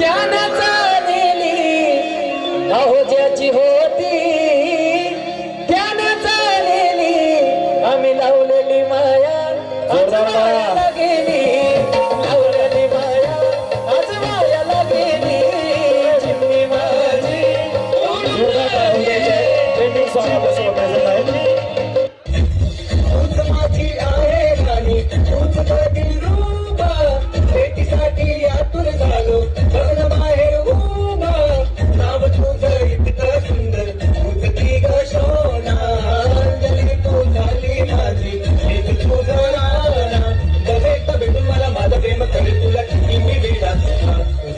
त्यानं चालेली अहो ज्याची होती त्यानं चालेली आम्ही लावलेली माया आजमाला गेली. लावलेली माया गेली. माझी